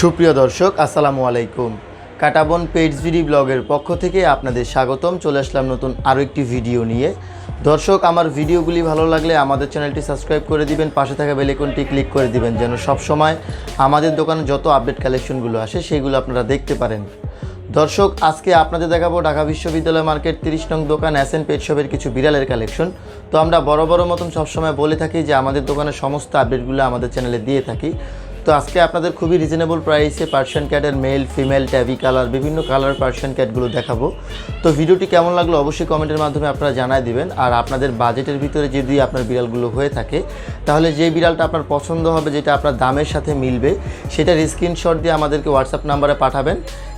সুপ্রিয় দর্শক, আসসালামু আলাইকুম। কাটাবন পেটস ভিডি ব্লগের পক্ষ থেকে আপনাদের স্বাগতম। চলে আসলাম নতুন আরও একটি ভিডিও নিয়ে। দর্শক, আমার ভিডিওগুলি ভালো লাগলে আমাদের চ্যানেলটি সাবস্ক্রাইব করে দিবেন, পাশে থাকা বেলেকনটি ক্লিক করে দিবেন যেন সব সময় আমাদের দোকানে যত আপডেট কালেকশনগুলো আসে, সেগুলো আপনারা দেখতে পারেন। দর্শক, আজকে আপনাদের দেখাবো ঢাকা বিশ্ববিদ্যালয় মার্কেট তিরিশ নং দোকান এন পেট শপের কিছু বিড়ালের কালেকশন। তো আমরা বড় বড় মতন সবসময় বলে থাকি যে আমাদের দোকানের সমস্ত আপডেটগুলো আমাদের চ্যানেলে দিয়ে থাকি। তো আজকে আপনাদের খুবই রিজনেবল প্রাইসে পার্সিয়ান ক্যাটের মেল ফিমেল ট্যাবি কালার বিভিন্ন কালার পার্সিয়ান ক্যাটগুলো দেখাবো। তো ভিডিওটি কেমন লাগল অবশ্যই কমেন্টের মাধ্যমে আপনারা জানায় দিবেন। আর আপনাদের বাজেটের ভিতরে যদি আপনার বিড়ালগুলো হয়ে থাকে, তাহলে যে বিড়ালটা আপনার পছন্দ হবে, যেটা আপনার দামের সাথে মিলবে, সেটার স্ক্রিনশট দিয়ে আমাদেরকে হোয়াটসঅ্যাপ নাম্বারে পাঠাবেন।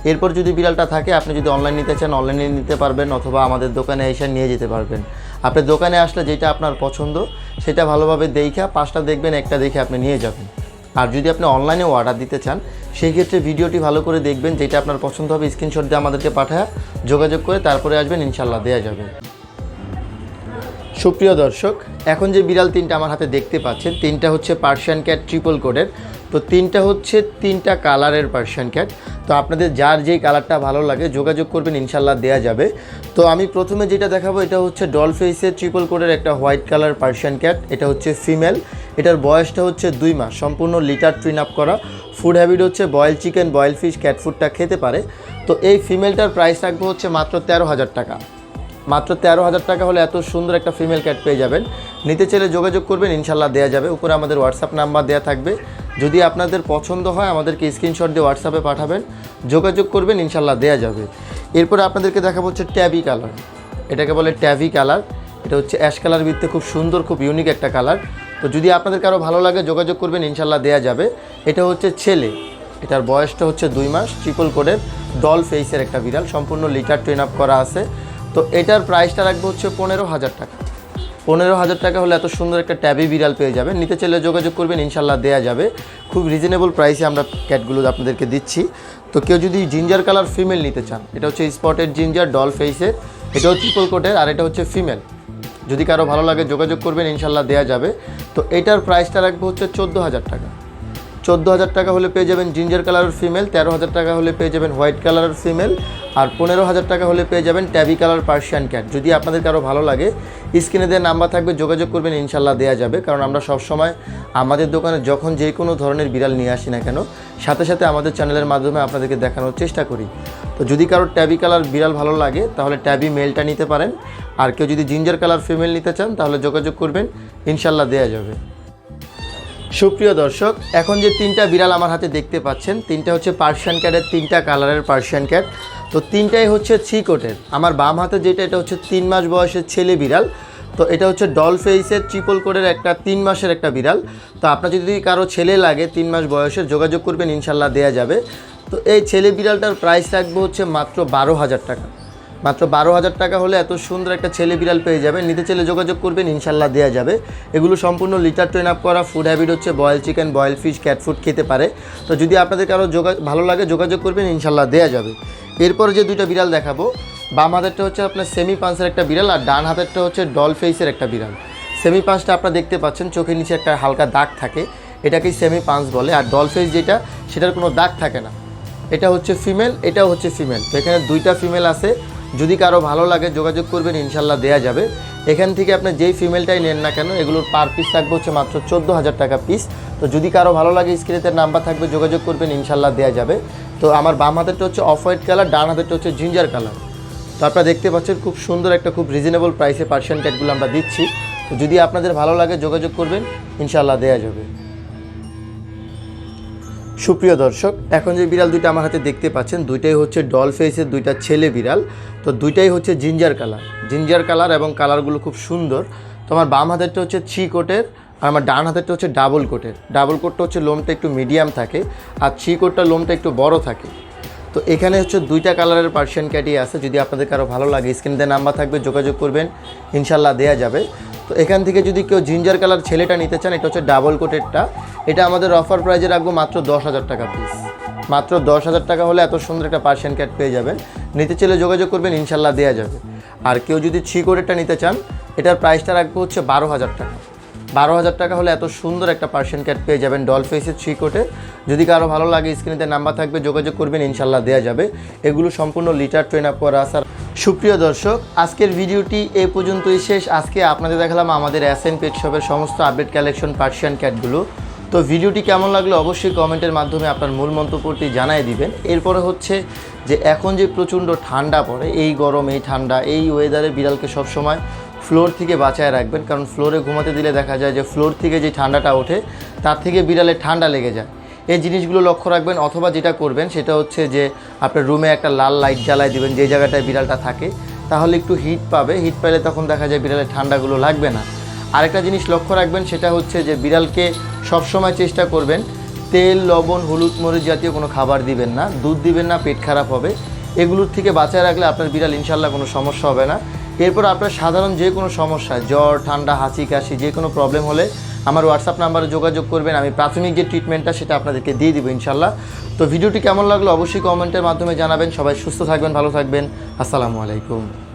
এরপর যদি বিড়ালটা থাকে, আপনি যদি অনলাইন নিতে চান অনলাইনে নিতে পারবেন অথবা আমাদের দোকানে এসে নিয়ে যেতে পারবেন। আপনি দোকানে আসলে যেটা আপনার পছন্দ, সেটা ভালোভাবে দেখা, পাঁচটা দেখবেন, একটা দেখে আপনি নিয়ে যাবেন। আর যদি আপনি অনলাইনে অর্ডার দিতে চান, সেই ক্ষেত্রে ভিডিওটি ভালো করে দেখবেন, যেটা আপনার পছন্দ হবে স্ক্রিনশট দিয়ে আমাদেরকে পাঠায়, যোগাযোগ করে তারপরে আসবেন ইনশাল্লাহ দেওয়া যাবে। সুপ্রিয় দর্শক, এখন যে বিড়াল তিনটা আমার হাতে দেখতে পাচ্ছেন, তিনটা হচ্ছে পার্সিয়ান ক্যাট ট্রিপল কোডের তো তিনটা হচ্ছে তিনটা কালারের পার্সিয়ান ক্যাট তো আপনাদের যার যেই কালারটা ভালো লাগে, যোগাযোগ করবেন ইনশাল্লাহ দেওয়া যাবে। তো আমি প্রথমে যেটা দেখাবো, এটা হচ্ছে ডল ফেসের ট্রিপল কোডের একটা হোয়াইট কালার পার্সিয়ান ক্যাট এটা হচ্ছে ফিমেল এটার বয়সটা হচ্ছে দুই মাস। সম্পূর্ণ লিটার ট্রিন আপ করা। ফুড হ্যাবিট হচ্ছে boil chicken boil fish cat ফুডটা খেতে পারে। তো এই ফিমেলটার প্রাইস রাখব হচ্ছে মাত্র তেরো হাজার টাকা। মাত্র তেরো হাজার টাকা হলে এত সুন্দর একটা ফিমেল ক্যাট পেয়ে যাবেন। নিতে চাইলে যোগাযোগ করবেন ইনশাল্লাহ দেওয়া যাবে। উপরে আমাদের হোয়াটসঅ্যাপ নাম্বার দেওয়া থাকবে। যদি আপনাদের পছন্দ হয়, আমাদেরকে স্ক্রিনশট দিয়ে হোয়াটসঅ্যাপে পাঠাবেন। যোগাযোগ করবেন ইনশাল্লাহ দেওয়া যাবে। এরপরে আপনাদেরকে দেখাবো হচ্ছে ট্যাবি কালার এটাকে বলে ট্যাবি কালার এটা হচ্ছে অ্যাশ কালার ভিত্তে খুব সুন্দর, খুব ইউনিক একটা কালার তো যদি আপনাদের কারও ভালো লাগে, যোগাযোগ করবেন, ইনশাল্লাহ দেওয়া যাবে। এটা হচ্ছে ছেলে। এটার বয়সটা হচ্ছে দুই মাস ট্রিপল কোডের ডল ফেইসের একটা বিড়াল। সম্পূর্ণ লিটার ট্রেন আপ করা আছে। তো এটার প্রাইসটা রাখব হচ্ছে পনেরো হাজার টাকা। পনেরো হাজার টাকা হলে এত সুন্দর একটা ট্যাবি বিড়াল পেয়ে যাবেন। নিতে চাইলে যোগাযোগ করবেন, ইনশাল্লাহ দেওয়া যাবে। খুব রিজনেবল প্রাইসে আমরা ক্যাটগুলো আপনাদেরকে দিচ্ছি। তো কেউ যদি জিঞ্জার কালার ফিমেল নিতে চান, এটা হচ্ছে স্পটেড জিঞ্জার ডল ফেসের এটাও ট্রিপল কোটের আর এটা হচ্ছে ফিমেল যদি কারও ভালো লাগে যোগাযোগ করবেন, ইনশাল্লাহ দেওয়া যাবে। তো এটার প্রাইসটা রাখব হচ্ছে চোদ্দ হাজার টাকা। চোদ্দ হাজার টাকা হলে পেয়ে যাবেন জিঞ্জার কালারের ফিমেল তেরো হাজার টাকা হলে পেয়ে যাবেন হোয়াইট কালারের ফিমেল আর পনেরো হাজার টাকা হলে পেয়ে যাবেন ট্যাবি কালার পার্সিয়ান ক্যাট যদি আপনাদের কারও ভালো লাগে, স্ক্রিনে দেওয়া নাম্বার থাকবে, যোগাযোগ করবেন, ইনশাল্লাহ দেওয়া যাবে। কারণ আমরা সবসময় আমাদের দোকানে যখন যে কোনো ধরনের বিড়াল নিয়ে আসি না কেন, সাথে সাথে আমাদের চ্যানেলের মাধ্যমে আপনাদেরকে দেখানোর চেষ্টা করি। তো যদি কারও ট্যাবি কালার বিড়াল ভালো লাগে, তাহলে ট্যাবি মেলটা নিতে পারেন। আর কেউ যদি জিঞ্জার কালার ফিমেল নিতে চান, তাহলে যোগাযোগ করবেন, ইনশাল্লাহ দেওয়া যাবে। সুপ্রিয় দর্শক, এখন যে তিনটা বিড়াল আমার হাতে দেখতে পাচ্ছেন, তিনটা হচ্ছে পার্সিয়ান ক্যাটের তিনটা কালারের পার্সিয়ান ক্যাট তো তিনটাই হচ্ছে কোটের আমার বাম হাতে যেটা, এটা হচ্ছে তিন মাস বয়সের ছেলে বিড়াল। তো এটা হচ্ছে ডল ফেসের ট্রিপল কোডের একটা, তিন মাসের একটা বিড়াল। তো আপনার যদি কারও ছেলে লাগে, তিন মাস বয়সের, যোগাযোগ করবেন, ইনশাল্লাহ দেওয়া যাবে। তো এই ছেলে বিড়ালটার প্রাইস রাখব হচ্ছে মাত্র বারো হাজার টাকা। মাত্র বারো হাজার টাকা হলে এত সুন্দর একটা ছেলে বিড়াল পেয়ে যাবেন। নিতে চাইলে যোগাযোগ করবেন, ইনশাল্লাহ দেওয়া যাবে। এগুলো সম্পূর্ণ লিটার ট্রেন আপ করা ফুড হ্যাবিট হচ্ছে boil chicken boil fish cat food খেতে পারে। তো যদি আপনাদের কারও যোগা ভালো লাগে, যোগাযোগ করবেন, ইনশাল্লাহ দেওয়া যাবে। এরপর যে দুইটা বিড়াল দেখাবো, বাম হাতেরটা হচ্ছে আপনার সেমি পাঁচের একটা বিড়াল আর ডান হাতেরটা হচ্ছে ডল ফেসের একটা বিড়াল। সেমি পাঁচটা আপনারা দেখতে পাচ্ছেন, চোখের নিচে একটা হালকা দাগ থাকে। এটাকেই সেমি পাঁচ বলে। আর ডল ফেস যেটা, সেটার কোনো দাগ থাকে না। এটা হচ্ছে ফিমেল এটাও হচ্ছে ফিমেল তো এখানে দুইটা ফিমেল আছে। যদি কারও ভালো লাগে, যোগাযোগ করবেন, ইনশাল্লাহ দেওয়া যাবে। এখান থেকে আপনি যেই ফিমেলটাই নেন না কেন, এগুলোর পার পিস থাকবে হচ্ছে মাত্র চোদ্দ হাজার টাকা পিস তো যদি কারও ভালো লাগে স্ক্রিনেতে নাম্বার থাকবে, যোগাযোগ করবেন, ইনশাল্লাহ দেওয়া যাবে। তো আমার বাম হাতেরটা হচ্ছে অফ হোয়াইট কালার ডান হাতেরটা হচ্ছে জিঞ্জার কালার তো আপনারা দেখতে পাচ্ছেন, খুব সুন্দর একটা, খুব রিজনেবল প্রাইসে পার্সিয়ান ক্যাটগুলো আমরা দিচ্ছি। তো যদি আপনাদের ভালো লাগে, যোগাযোগ করবেন, ইনশাল্লাহ দেওয়া যাবে। সুপ্রিয় দর্শক, এখন যে বিড়াল দুইটা আমার হাতে দেখতে পাচ্ছেন, দুইটাই হচ্ছে ডল ফেসের দুইটা ছেলে বিড়াল। তো দুইটাই হচ্ছে জিঞ্জার কালার জিঞ্জার কালার এবং কালারগুলো খুব সুন্দর। তো আমার বাম হাতেরটা হচ্ছে থ্রি কোটের আর আমার ডান হাতেরটা হচ্ছে ডাবল কোটের ডাবল কোটটা হচ্ছে লোমটা একটু মিডিয়াম থাকে আর থ্রি কোটটা লোমটা একটু বড় থাকে। তো এখানে হচ্ছে দুইটা কালারের পার্সিয়ান ক্যাটি আছে। যদি আপনাদের কারও ভালো লাগে স্ক্রিনে নাম্বার থাকবে, যোগাযোগ করবেন, ইনশাল্লাহ দেওয়া যাবে। তো এখান থেকে যদি কেউ জিঞ্জার কালার ছেলেটা নিতে চান, এটা হচ্ছে ডাবল কোটেরটা এটা আমাদের অফার প্রাইজে রাখব মাত্র দশ হাজার টাকা পিস মাত্র দশ হাজার টাকা হলে এত সুন্দর একটা পার্সিয়ান ক্যাট পেয়ে যাবেন। নিতে চাইলে যোগাযোগ করবেন, ইনশাল্লাহ দেওয়া যাবে। আর কেউ যদি ছি কোটেরটা নিতে চান, এটার প্রাইসটা রাখব হচ্ছে বারো হাজার টাকা। বারো হাজার টাকা হলে এত সুন্দর একটা পার্সিয়ান ক্যাট পেয়ে যাবেন ডল ফেসের থ্রি কোটে যদি কারও ভালো লাগে স্ক্রিনেতে নাম্বার থাকবে, যোগাযোগ করবেন, ইনশাল্লাহ দেওয়া যাবে। এগুলো সম্পূর্ণ লিটার ট্রেন আপ করা আসার সুপ্রিয় দর্শক, আজকের ভিডিওটি এ পর্যন্তই শেষ। আজকে আপনাদের দেখালাম আমাদের অ্যাসেন পেট শপের সমস্ত আপডেট কালেকশন পার্সিয়ান ক্যাটগুলো তো ভিডিওটি কেমন লাগল অবশ্যই কমেন্টের মাধ্যমে আপনার মূল মন্তব্যটি জানাই দিবেন। এরপরে হচ্ছে যে এখন যে প্রচণ্ড ঠান্ডা পড়ে, এই গরম, এই ঠান্ডা, এই ওয়েদারে বিড়ালকে সবসময় ফ্লোর থেকে বাঁচায় রাখবেন। কারণ ফ্লোরে ঘুমাতে দিলে দেখা যায় যে ফ্লোর থেকে যে ঠান্ডাটা ওঠে, তার থেকে বিড়ালে ঠান্ডা লেগে যায়। এই জিনিসগুলো লক্ষ্য রাখবেন, অথবা যেটা করবেন সেটা হচ্ছে যে আপনার রুমে একটা লাল লাইট জ্বালায় দিবেন, যে জায়গাটায় বিড়ালটা থাকে, তাহলে একটু হিট পাবে। হিট পেলে তখন দেখা যায় বিড়ালের ঠান্ডাগুলো লাগবে না। আরেকটা জিনিস লক্ষ্য রাখবেন, সেটা হচ্ছে যে বিড়ালকে সবসময় চেষ্টা করবেন তেল, লবণ, হলুদ, মরিচ জাতীয় কোনো খাবার দিবেন না, দুধ দিবেন না, পেট খারাপ হবে। এগুলোর থেকে বাঁচায় রাখলে আপনার বিড়াল ইনশাল্লাহ কোনো সমস্যা হবে না। এরপর আপনার সাধারণ যে কোনো সমস্যা, জ্বর, ঠান্ডা, হাঁচি, কাশি, যে কোনো প্রবলেম হলে আমার হোয়াটসঅ্যাপ নাম্বারে যোগাযোগ করবেন, আমি প্রাথমিক যে ট্রিটমেন্টটা সেটা আপনাদেরকে দিয়ে দিব ইনশাল্লাহ তো ভিডিওটি কেমন লাগল অবশ্যই কমেন্টের মাধ্যমে জানাবেন। সবাই সুস্থ থাকবেন, ভালো থাকবেন। আসসালামু আলাইকুম।